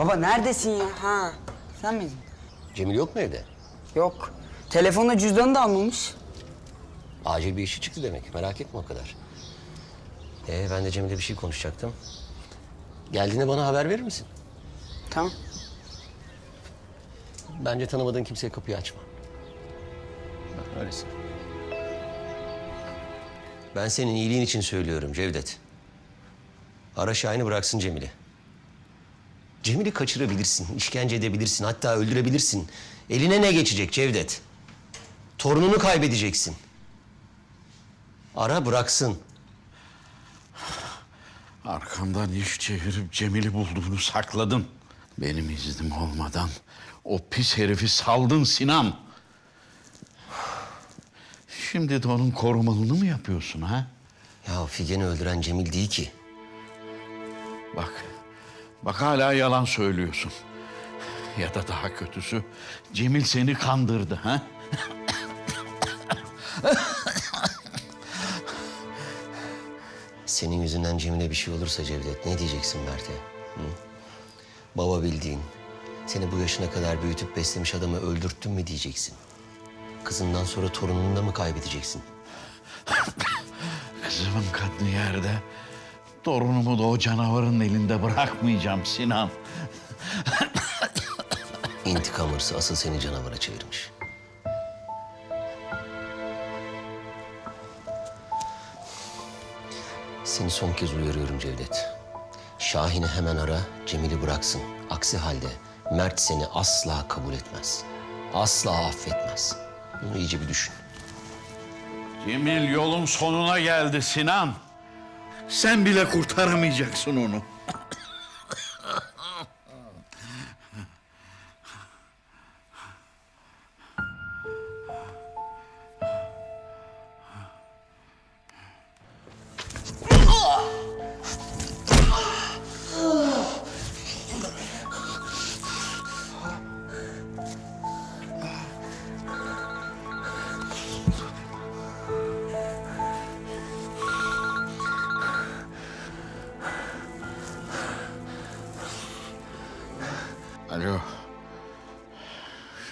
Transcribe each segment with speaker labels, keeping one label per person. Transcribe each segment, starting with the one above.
Speaker 1: Baba neredesin ya? Ha. Sen miydin?
Speaker 2: Cemil yok mu evde?
Speaker 1: Yok. Telefonla cüzdanı da almamış.
Speaker 2: Acil bir işi çıktı demek. Merak etme o kadar. Ee, ben de Cemil'le bir şey konuşacaktım. Geldiğinde bana haber verir misin?
Speaker 1: Tamam.
Speaker 2: Bence tanımadığın kimseye kapıyı açma. Bak, Öylesin. Ben senin iyiliğin için söylüyorum Cevdet. Ara Şahin'i bıraksın Cemil'i. Cemil'i kaçırabilirsin, işkence edebilirsin, hatta öldürebilirsin. Eline ne geçecek Cevdet? Torununu kaybedeceksin. Ara bıraksın.
Speaker 3: Arkamdan iş çevirip Cemil'i bulduğunu sakladın. Benim iznim olmadan o pis herifi saldın Sinan. Şimdi de onun korumalını mı yapıyorsun ha?
Speaker 2: Ya Figen'i öldüren Cemil değil ki.
Speaker 3: Bak, bak hala yalan söylüyorsun. Ya da daha kötüsü Cemil seni kandırdı ha?
Speaker 2: Senin yüzünden Cemil'e bir şey olursa Cevdet ne diyeceksin Mert'e? Hı? Baba bildiğin, seni bu yaşına kadar büyütüp beslemiş adamı öldürttün mü diyeceksin? Kızından sonra torununu da mı kaybedeceksin?
Speaker 3: Kızımın kanı yerde. Torunumu da o canavarın elinde bırakmayacağım Sinan.
Speaker 2: İntikam hırsı asıl seni canavara çevirmiş. Seni son kez uyarıyorum Cevdet. Şahin'i hemen ara, Cemil'i bıraksın. Aksi halde Mert seni asla kabul etmez. Asla affetmez. Bunu iyice bir düşün.
Speaker 3: Cemil yolun sonuna geldi Sinan. Sen bile kurtaramayacaksın onu. Alo.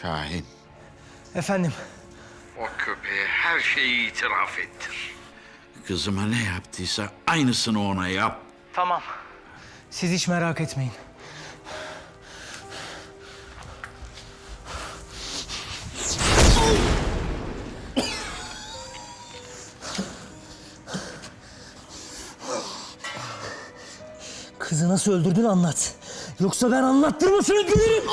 Speaker 3: Şahin.
Speaker 4: Efendim,
Speaker 3: O köpeğe her şeyi itiraf ettir. Kızıma ne yaptıysa aynısını ona yap.
Speaker 4: tamam. Siz hiç merak etmeyin. Kızı nasıl öldürdün anlat. Yoksa ben anlattırmasını bilirim.